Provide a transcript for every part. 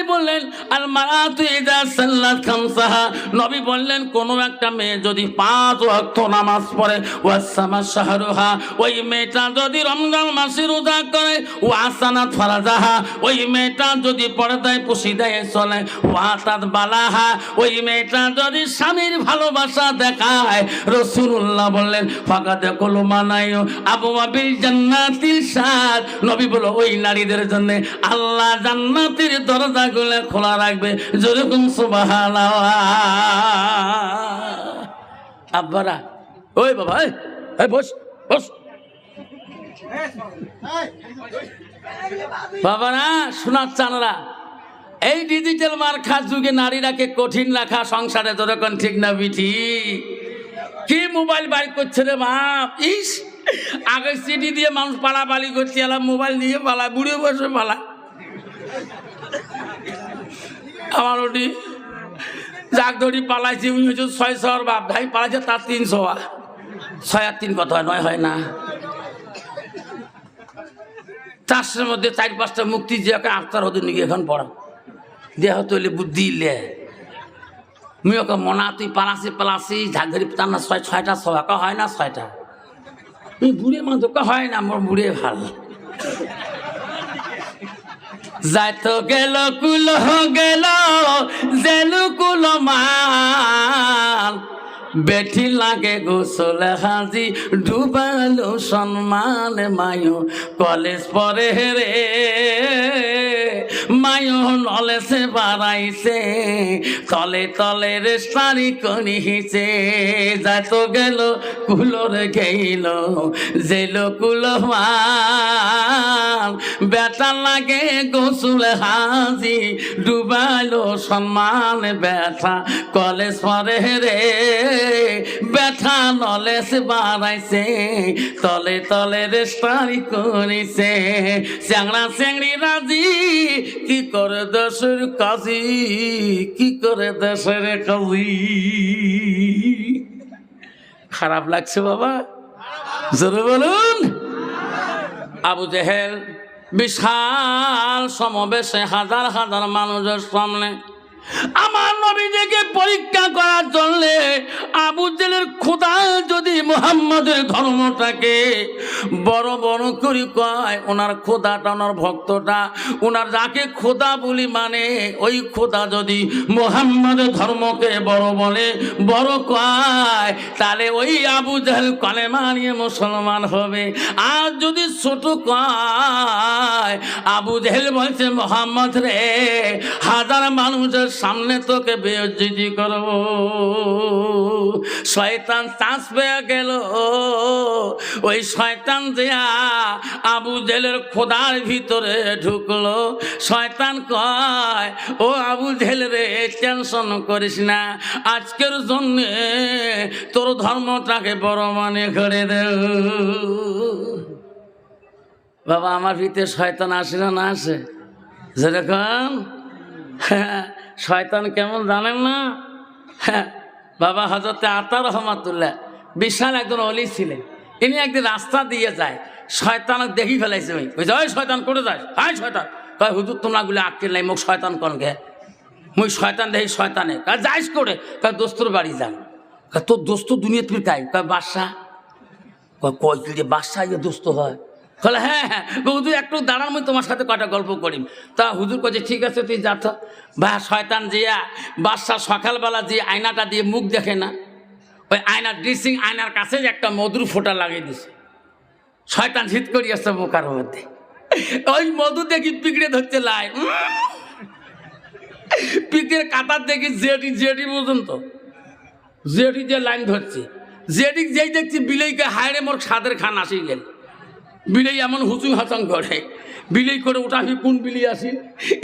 নবী বললেন, আল মারাতু ইদা সাল্লাত খামসাহা। নবী বললেন, কোন একটা মেয়ে যদি পাঁচ ওয়াক্ত নামাজ পড়ে ওয়াসামা শাহরুহা, ওই মেয়েটা যদি রমজান মাসে রোজা করে ওয়াসানাত ফারাজাহা, ওই মেয়েটা যদি পর্দায় পুশিদায় চলে ওয়াতাত বালাহা ওই মেয়েটা যদি স্বামীর ভালোবাসা দেখায়। রসুল্লাহ বললেন ফাঁকা দেখো মানাইও আবু আবিল জান্নাতির সাদ নবী বলো ওই নারীদের জন্য আল্লাহ জান্নাতের দরজাগুলো খোলা রাখবে যেরকম আব্বারা ওই বাবা এই, বস বস। বাবারা শোনার চানরা এই ডিজিটাল মার্খা যুগে নারীরাকে কঠিন রাখা সংসারে যতক্ষণ ঠিক না বিঠি। কি মোবাইল বাই করছে রে বাপ? ইস আগে সিটি দিয়ে মানুষ পালাপালি করছে এলা মোবাইল নিয়ে পালা বুড়ে বসে পালা। আমার ওটি যাক ধরি পালাইছে, উনি হচ্ছে ছয় শহর বাপ, ভাই পালাইছে তার তিনশো ছয় আর তিন কত হয়, নয় হয় না। চারশোর মধ্যে চার পাঁচটা মুক্তি যে আফতার হতো নাকি এখন পড়া। দেহ তৈলে বুদ্ধি ইলে। মুই ওকে মনা, তুই পালাসি পালাসি ঝাগরি তার না ছয়, ছয়টা ছয়টা হয় না ছয়টা? বুড়ে মা তোকে হয় না আমার বুড়ে ভালো। যাইতো গেল কুল গেল জেলু কুল মাল। বেঠি লাগে গোসল হাজি ডুবালো সম্মান মায়ো। কলেজ পরে রে মায়ো নলেসে বাড়াইছে। তলে তলে রে সারি করিছে। যাইতো গেল কুলোর গেইল, জেল কুল মাল। বেটা লাগে, গোসল হাজি। ডুবালো সম্মান ব্যথা, কলেজ পরে রে। ব্যথা নলেজ বাড়াইছে, তলে তলে রে সারি করিছে। চ্যাংড়া চ্যাংড়ি রাজি, কি করে দেশের কাজী? কি করে দেশের কাজী? খারাপ লাগছে বাবা? জোরে বলুন। আবু জেহেল বিশাল সমাবেশে হাজার হাজার মানুষের সামনে আমার নবীজিকে পরীক্ষা করার জন্য আবু জেলের খোদা যদি মোহাম্মদের ধর্মটাকে বড় বড় করে কয়, ওনার খোদাটা, ওনার ভক্তটা, ওনার যাকে খোদা বলি মানে ওই খোদা যদি মোহাম্মদের ধর্মকে বড় বলে, বড় কয়, তাহলে ওই আবু জাহেল কলেমা নিয়ে মুসলমান হবে। আর যদি ছোট কয়, আবু জাহেল বলছে, মোহাম্মদ রে, হাজার মানুষের সামনে তোকে বেজ্জিতি করব। শয়তান চান্স পেয়ে গেল। ওই শয়তান দেয়া আবু জেলের খোদার ভিতরে ঢুকলো। শয়তান কয় ও আবু জেল রে টেনশন করিস না। আজকের জন্যে তোর ধর্মটাকে বড় মানে করে দে। বাবা আমার ভিতরে শয়তান আসে না আসে? যেরকম? হ্যাঁ, শয়তান কেমন জানেন না? হ্যাঁ, বাবা হজরতে আতার রহমাতুল্লাহ বিশাল একজন অলি ছিলেন। ইনি একদিন রাস্তা দিয়ে যায় শয়তান দেখি ফেলাইছে ওই ওই যে, ওই শয়তান করে যায় হাই শয়তান। কয় হুজুর তোমরা গুলো আটকে নাই মুখ শয়তান কন গে? মুই শয়তান দেখি শয়তানে কয় যাইস করে? কয় দোস্তর বাড়ি যান তোর দোস্ত দুনিয়া তুই কাই কয় বাদশা কয় কয় কি রে বাদশা ইয়ে দোস্ত হয়? বলে হ্যাঁ হ্যাঁ হুজুর একটু দাঁড়ান আমি তোমার সাথে কয়টা গল্প করি। তা হুজুর কাছে ঠিক আছে, তুই যাত বা শয়তান জিয়া বাদশা সকালবেলা যে আয়নাটা দিয়ে মুখ দেখে না, ওই আয়নার ড্রেসিং আয়নার কাছে যে একটা মধুর ফোঁটা লাগিয়ে দিছে। শয়তান হিত করি আসছে মুখার মধ্যে। ওই মধু দেখি পিকড়ে ধরতে লাই। পিকের কাতার দেখি জেডি জেডি পর্যন্ত। জেডি যে লাইন ধরছে। জেডি যেই দেখছি বিলেইকে হায়রে মোর সাদের খান আসি গেল। বিলেই এমন হুচু হাসান করে বিলেই করে ওটা আমি কোন বিলি আসি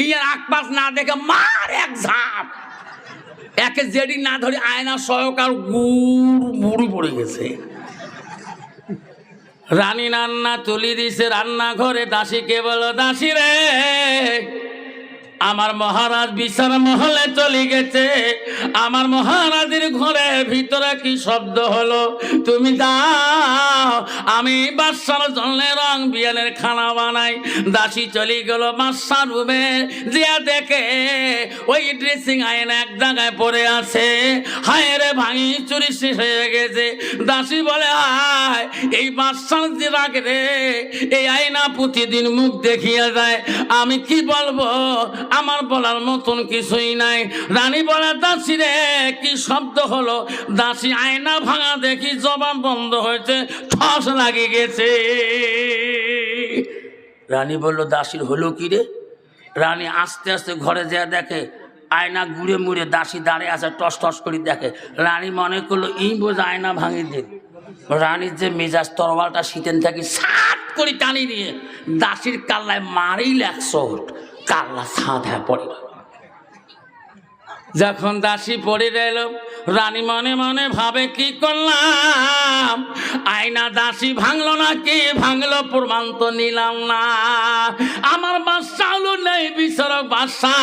ইয়ার আকপাশ না দেখে মার এক ঝাঁপ। একে জেডি না ধরে আয়না সহকার গুড় মুড়ি পড়ে গেছে। রানী রান্না তুলি দিছে রান্না ঘরে দাসী কেবল দাসী রে। আমার মহারাজ বিশাল মহলে চলে গেছে। আমার মহারাজের ঘরের ভিতরে কি শব্দ হলো? তুমি দাও আমি বাদশার জন্য রং বিয়ানের খানা বানাই। দাসী চলে গেল বাদশা রুমে। যে দেখে ওই ড্রেসিং আয়না এক জায়গায় পড়ে আছে। হায় রে ভাঙি চুরি শেষ হয়ে গেছে। দাসী বলে হায় এই বাদশার যে রাগ রে, এই আয়না প্রতিদিন মুখ দেখিয়ে যায়। আমি কি বলব? আমার বলার মতন কিছুই নাই। রানী বলে দাসী রে, কি শব্দ হলো? দাসী আয়না ভাঙা দেখি জবান বন্ধ হয়েছে, ঠস লাগে গেছে। রানী বলল, দাসীর হলো কি রে? রানী আস্তে আস্তে ঘরে যা দেখে, আয়না ঘুরে মুড়ে দাসী দাঁড়িয়ে আছে, টস টস করে দেখে। রানী মনে করল, ই বোঝা আয়না ভাঙি দিন রানীর যে মেজাজ তরবালটা শীতেন থাকি সাত করে টানি দিয়ে, দাসীর কাল্লায় মারিল একশো কাল্লা সাঁধা পড়ে যখন দাসী পড়ে রইল রানী মনে মনে ভাবে, কি করলাম? আয়না দাসী ভাঙলো না, কে ভাঙলো? প্রমাণ তো নিলাম না। আমার বাচ্চা হলো নেই বিচারক বাদশা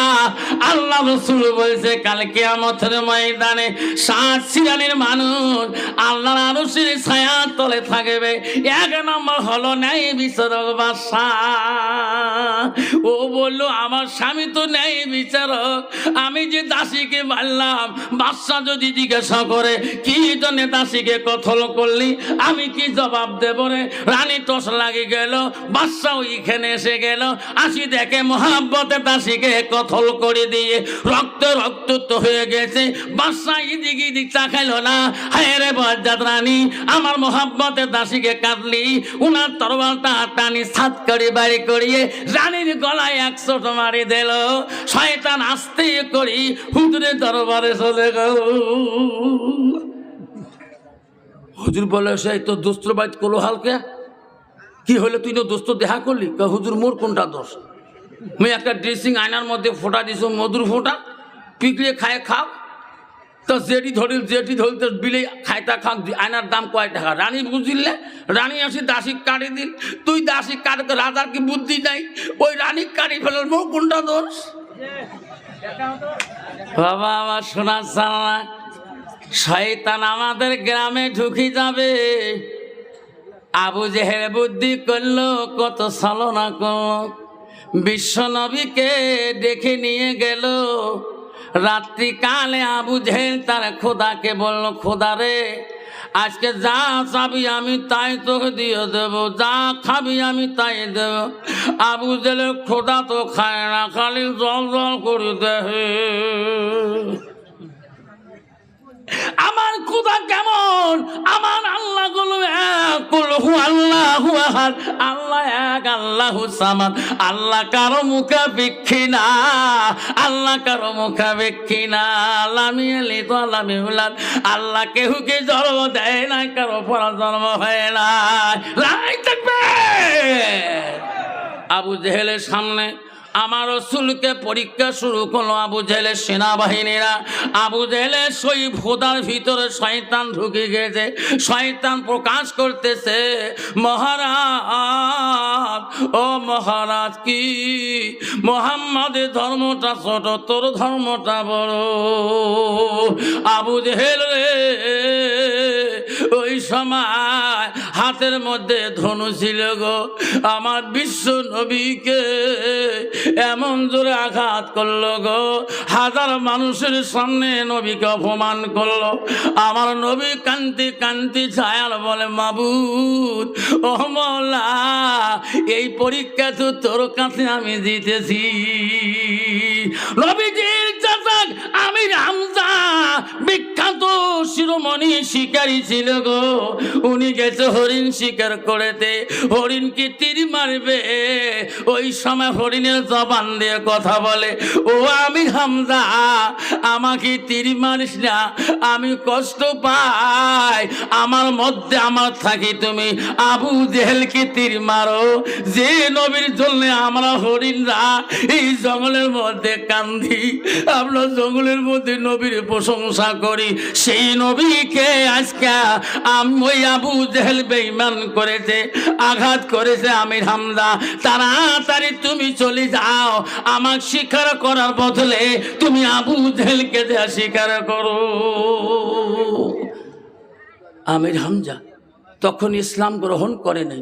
আল্লাহ রসুল বলছে কালকে আমথের ময়দানে সাত সিরানির মানুষ আল্লাহর আরশের ছায়া তলে থাকবে। এক নম্বর হলো নেই বিচারক বাদশা ও বলল, আমার স্বামী তো নেই বিচারক। আমি যে দাসীকে মারলাম, বাদশা যদি জিজ্ঞাসা করে, কি জন্য দাসীকে কথল করলি? আমি কি জবাব দেব রে? রানী টস লাগে গেল বাদশা ওইখানে এসে গেল। আসি দেখে মহাব্বতে দাসীকে কথল করে দিয়ে রক্ত রক্ত হয়ে গেছে। বাদশা ইদিক ইদিক চাখাইলো না, হায় রে বজ্জাত রানী, আমার মহাব্বতে দাসীকে কাটলি উনার তরবালটা টানি, সাত করে বাড়ি করিয়ে রানীর গলায় একশো মারি দিল। শয়তান আস্তে করি হুজুরে দরবারে চলে গেল। হুজুর বলে, সেই তো দুস্ত্র বাইত করল হালকে কি হলে তুই তো দোস্ত দেখা করলি? হুজুর, মোর কোনটা দোষ? মুই একটা ড্রেসিং আয়নার মধ্যে ফোটা দিছো মধুর ফোটা পিকড়িয়ে খায় খাও তো যেটি ধরিল যেটি ধরিল তো বিলে খাইতা খাক আয়নার দাম কয় টাকা রানী বুঝিলে রানী আসি দাসিক কাটি দিল তুই দাসিক কাটি রাজার কি বুদ্ধি নাই ওই রানী কাটি ফেলার মোর কোনটা দোষ বাবা আমার শোনা চালা শয়তান আমাদের গ্রামে ঢুকি যাবে। আবু জেহের বুদ্ধি করল, কত ছলনা করল। বিশ্ব নবীকে ডেকে নিয়ে গেল। রাত্রি কালে আবু জেহেল তার খোদাকে বলল, খোদা রে, আজকে যা চাবি আমি তাই তোকে দিয়ে দেব, যা খাবি আমি তাই দেব। আবু জেলের খোদা তো খায় না, খালি জল জল করে দেহে। আমার খোদা কেমন? আমার আল্লাহগুলো এক কুলহু আল্লাহু। আহাদ আল্লাহ এক, আল্লাহ সামাদ। আল্লাহ কারও মুখে বিক্ষি না। আল্লাহ কারও মুখে বিক্ষি না। আল্লামি আলি তো আল্লামি হুলাদ আল্লাহ কেহুকে জন্ম দেয় না কারও পরা জন্ম হয় না লাই থাকবে। আবু জেহেলের সামনে আমার রসুলকে পরীক্ষা শুরু করল আবু জেলের সেনাবাহিনীরা। আবু জেলের সই ভোদার ভিতরে শয়তান ঢুকে গেছে। শয়তান প্রকাশ করতেছে, মহারাজ, ও মহারাজ কি? মোহাম্মদের ধর্মটা ছোট, তোর ধর্মটা বড়। আবু জেহেল রে ওই সময় হাতের মধ্যে ধনু ছিল গো। আমার বিশ্ব নবীকে এমন জোরে আঘাত করল গো। হাজার মানুষের সামনে নবীকে অপমান করল। আমার নবী কান্তি কান্তি ছায়াল বলে, মাবুদ, ও এই পরীক্ষা তো তোর কাছে আমি জিতেছি নবীজির চাচাক আমি রামজা বিখ্যাত শিরোমণি শিকারী ছিল গো। উনি গেছে হরিণ শিকার করেতে। হরিণকে তীর মারবে? ওই সময় হরিণের জবান দিয়ে কথা বলে, ও আমি হামজা, আমাকে তীর মারিস না, আমি কষ্ট পাই। আমার মধ্যে আমার থাকি তুমি, আবু জেহেলকে তীর মারো। যে নবীর জন্য আমরা হরিণরা এই জঙ্গলের মধ্যে কান্দি, আমরা জঙ্গলের মধ্যে নবীর প্রশংসা করি। সেই নবীকে আজকে আমি আবু জেহেল বেঈমান করেছে, আঘাত করেছে আমির হামদা তাড়াতাড়ি তুমি চলে যাও আমার স্বীকার করার বদলে তুমি আবু জেহেলকে দেয়া স্বীকার করো। আমির হামজা তখন ইসলাম গ্রহণ করে নাই,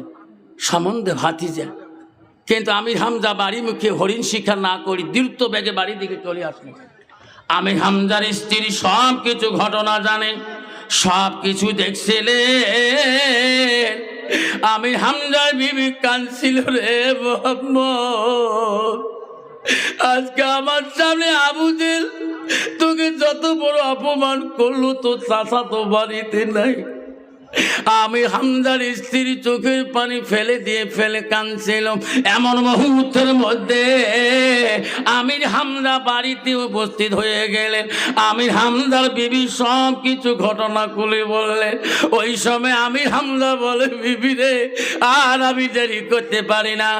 সম্বন্ধে ভাতিজা। কিন্তু আমির হামজা বাড়ি মুখে হরিণ শিক্ষা না করি, দ্রুত বেগে বাড়ি দিকে চলে আসলো। আমির হামজার স্ত্রী, সব কিছু ঘটনা জানে, সব কিছু দেখছিলে। আমি হামজার বিবি কানছিল রে মোহাম্মদ। আজকে আমার সামনে আবুজেল তোকে যত বড় অপমান করল তো চাষা তো বাড়িতে নাই। আমি হামদার স্ত্রীর চোখের পানি ফেলে দিয়ে ফেলে কাঁদছিল এমন মুহূর্তের মধ্যে আমির হামদা বাড়িতে উপস্থিত হয়ে গেলেন। আমির হামদার বিবি সব কিছু ঘটনা খুলে বললেন। ওই সময় আমির হামদা বলে, বিবি রে, আর আমি দেরি করতে পারি না।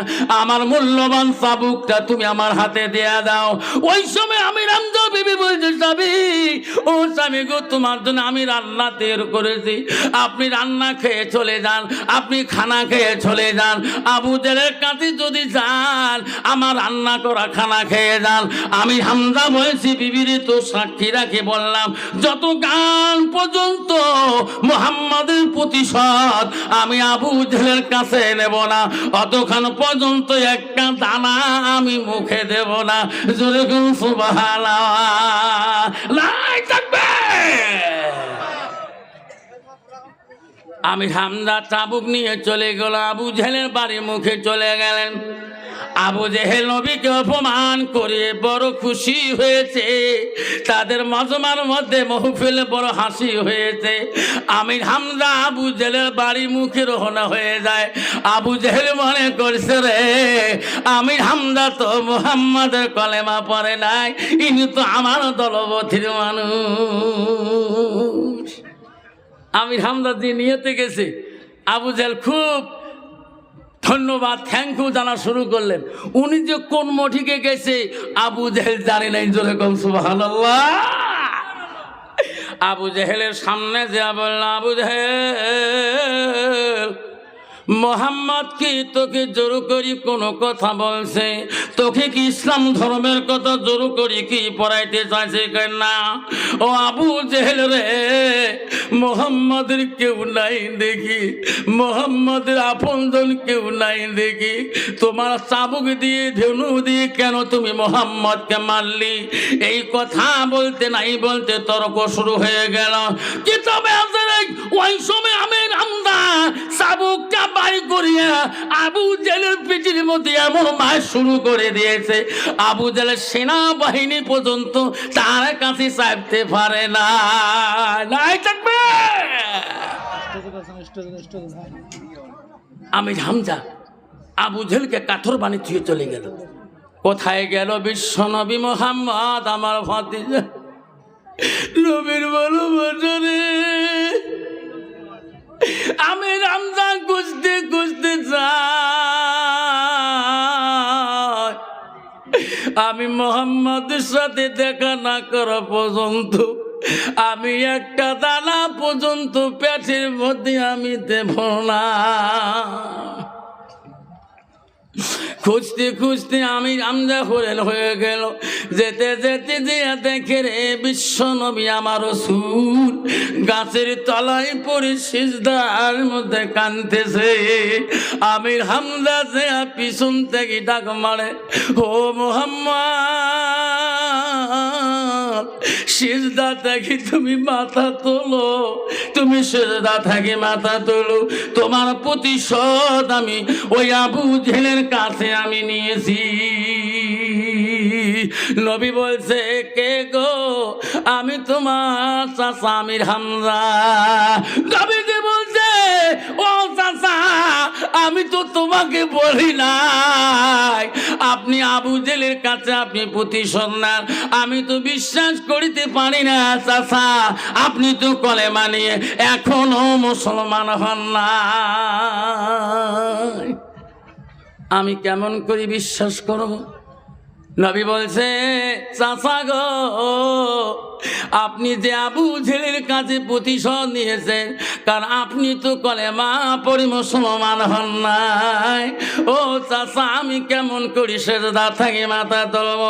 আমার মূল্যবান চাবুকটা তুমি আমার হাতে দেয়া দাও। ওই সময় আমির হামদা বিবি বলছে, স্বামী, ও স্বামী গো, তোমার জন্য আমি রান্না তৈরি করেছি। আপনি রান্না খেয়ে চলে যান, আপনি খানা খেয়ে চলে যান। আবু জেলের কাছে যদি যান, আমার রান্না করা খানা খেয়ে যান। আমি হামদা বিবিরে তো সাক্ষী রাখে বললাম, যত গান পর্যন্ত মোহাম্মদের প্রতিশোধ আমি আবু জেলের কাছে নেব না অতক্ষণ পর্যন্ত একটা দানা আমি মুখে দেব না। জোরে সুবাহ থাকবে আমি হামদা তাবুক নিয়ে চলে গেল। আবু জেহেলের বাড়ির মুখে চলে গেলেন। আবু জেহেল নবীকে অপমান করে বড় খুশি হয়েছে। তাদের মজমার মধ্যে মহফিলে বড় হাসি হয়েছে। আমি হামদা আবু জেলের বাড়ি মুখে রওনা হয়ে যায়। আবু জেহেল মনে করছে, রে আমি হামদা তো মোহাম্মদের কলেমা পড়ে নাই। ইনি তো আমার দলবধির মানুষ। আমির হামদা দিয়ে নিয়েতে গেছে। আবু জেল খুব ধন্যবাদ থ্যাংক ইউ জানা শুরু করলেন। উনি যে কোন মঠিকে গেছে, আবু জেহেল জানে নাই জোরে কম, সুবহানাল্লাহ। আবু জেহেলের সামনে যা বললাম আবু জেহেল মোহাম্মদ কি তোকে জোর করি কোনো কথা বলছে? তোকে কি ইসলাম ধর্মের কথা জোর করি কি পড়াইতে চাইছে না ও আবু জেহেল রে মোহাম্মদের কেউ নাই দেখি। মোহাম্মদের আপনজন কেউ নাই দেখি। তোমার চাবুক দিয়ে ধনু দিয়ে কেন তুমি মোহাম্মদকে মারলি? এই কথা বলতে নাই বলতে তর্ক শুরু হয়ে গেল। কি তবে আছে রে, ওই সময় আমি রামদা চাবুকটা বাড়ি করিয়া আবু জেলের পিঠির মধ্যে এমন মার শুরু করে দিয়েছে। আবু জেলের সেনাবাহিনী পর্যন্ত তার কাছে চাইতে পারে না। নাই থাকবে! আমি হামজা, আবু জেলকে কাঠর বাণী থুয়ে চলে গেল। কোথায় গেল বিশ্ব নবী মোহাম্মদ আমার ভাতিজা? নবীর বলো বছরে আমি রমজান খুঁজতে খুঁজতে যাই। আমি মোহাম্মদের সাথে দেখা না করা পর্যন্ত, আমি একটা দানা পর্যন্ত পেটের মধ্যে আমি দেব না। খুঁজতে খুঁজতে আমি আমজা হরেন হয়ে গেল। যেতে যেতে যেয়া দেখে রে বিশ্ব নবী আমার সুর গাছের তলায় পড়ে সিজদার মধ্যে কানতেছে আমির হামজা যে পিছন থেকে ডাক মারে, ও মোহাম্মদ! সিজদা থাকি তুমি মাথা তোলো, তুমি সিজদা থাকি মাথা তোলো। তোমার প্রতিশোধ আমি ওই আবু জেলের কাছে আমি নিয়েছি। নবী বলছে, কে গো? আমি তোমার চাচা আমির হামজা। নবীজি বলছে, ও আমি তো তোমাকে বলি নাই। আপনি আবু জেলের কাছে আপনি প্রতি নেন আমি তো বিশ্বাস করিতে পারি না, চাচা। আপনি তো কলে মানিয়ে এখনও মুসলমান হন না আমি কেমন করে বিশ্বাস করব? নবী বলছে, চাচা গো, আপনি যে আবু ঝেলের কাছে প্রতিশোধ নিয়েছেন, কারণ আপনি তো কলে মা পরি মুসলমান হন নাই। ও চাচা, আমি কেমন করি সেজদা থাকি মাথা তলব।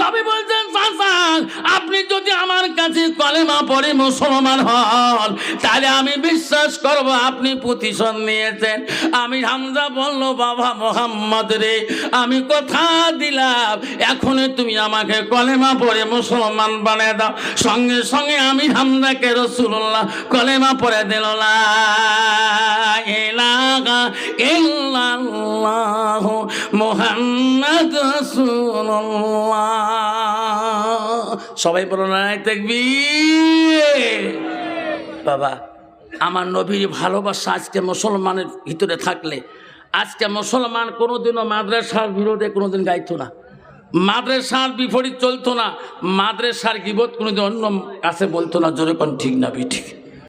নবী বলছেন, চাচা আপনি যদি আমার কাছে কলেমা পড়ে মুসলমান হন, তাহলে আমি বিশ্বাস করব আপনি প্রতিশোধ নিয়েছেন। আমি হামজা বলল, বাবা মোহাম্মদ রে, আমি কথা দিলাম। এখনই তুমি আমাকে কলেমা পড়ে মুসলমান বানিয়ে দাও। সঙ্গে সঙ্গে আমি হামজাকে রসুল্লাহ কলেমা পড়ে দিল মুহাম্মদ রাসূলুল্লাহ। সবাই বলো না দেখবি বাবা, আমার নবীর ভালোবাসা আজকে মুসলমানের ভিতরে থাকলে, আজকে মুসলমান কোনোদিনও মাদ্রাসার বিরোধে কোনোদিন গাইতো না। মাদ্রাসার বিপরীত চলতো না, মাদ্রাসার গিবত কোনোদিন অন্য কাছে বলতো না, জোরে কোন ঠিক না, বি ঠিক।